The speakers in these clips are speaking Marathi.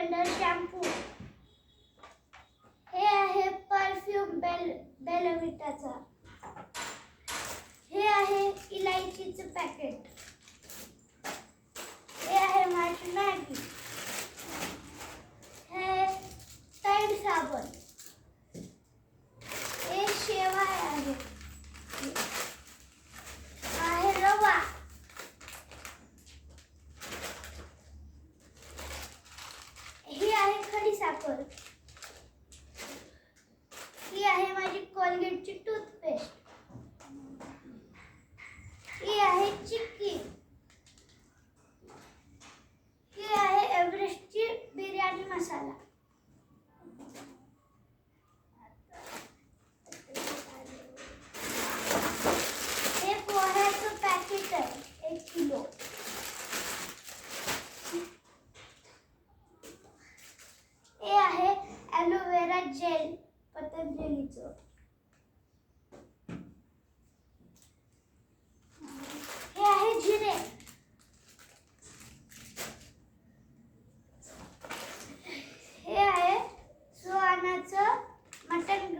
കണ്ടാൽ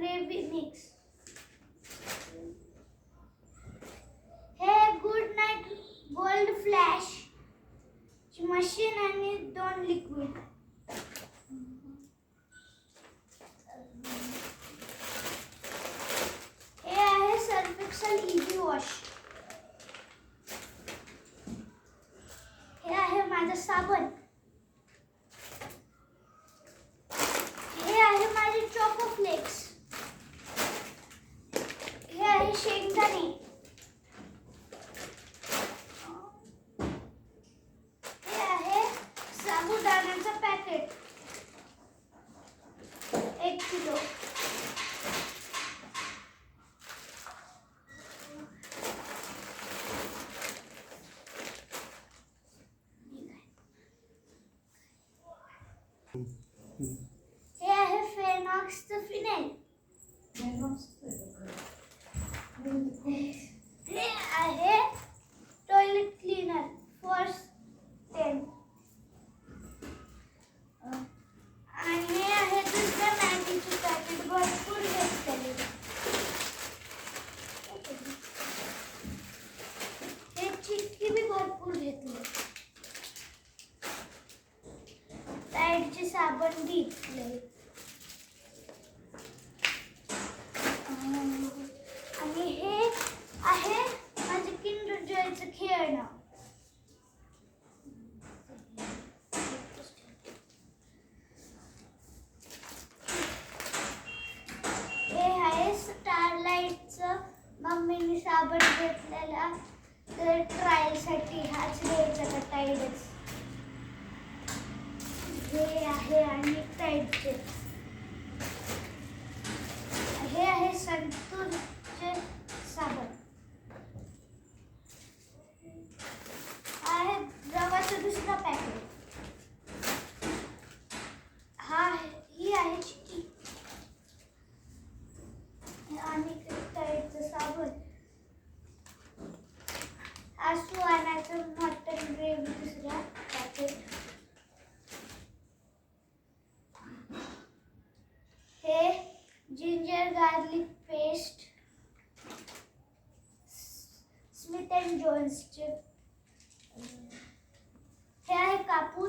ग्रेव्ही मिक्स हे Good Knight Gold Flash machine आणि दोन लिक्विड हे आहे सर्फेक्सल इझी वॉश हे आहे माझा साबण हे आहे फेनॉक्सचं फिनेल हे आहे टॉयलेट क्लीनर फॉर टेन आणि हे आहे दुसऱ्या मॅगीचे पॅकेट भरपूर घेतलेले हे चिक्की मी भरपूर घेतले टाईडचे साबण घेतले आणि हे आहे माझं किंडर जॉयचं खेळणं. हे आहे स्टारलाइटचं मम्मीने साबण घेतलेला. तर ट्रायलसाठी हाच घ्यायचा का टाईडच हे आहे आणि टाईडचे हे आहे संतूरचे साबण आहे रवाचं दुसरा पॅकेट हा आहे- ही आहे चिक्की आणि टाईडचं साबण हा सुहानाचं मटन ग्रेव्ही दुसरा पॅकेट हे ginger garlic paste Smith and जॉन्सचे हे आहे कापूर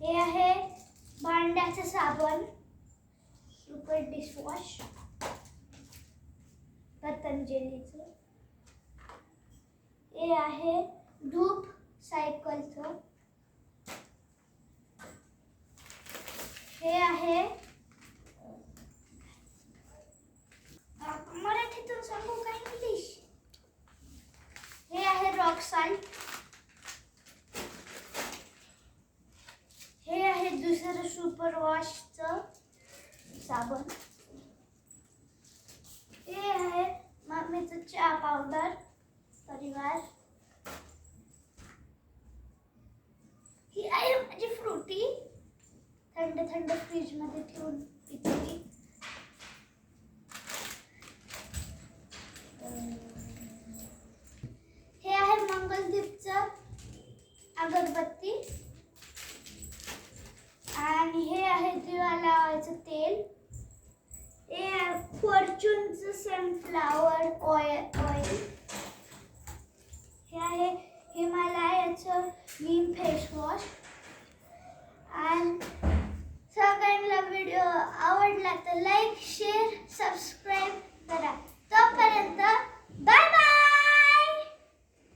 हे आहे भांड्याचं साबण. सुपर डिशवॉश पतंजलीचं. हे आहे धूप सायकलचं हे आहे. मराठीतून सांगू का इंग्लिश? हे आहे रॉक साल्ट हे आहे दुसरं सुपर वॉशचं साबण. हे आहे मम्मीचं चहा पावडर परिवार. पेट्रोल किती हे आहे मंगलदीपचं अगरबत्ती. आणि हे आहे दिवा लावायचं तेल. हे फॉर्च्यूनचं सनफ्लावर ऑइल ऑइल हे आहे हिमालयाचं नीम फेस वॉश.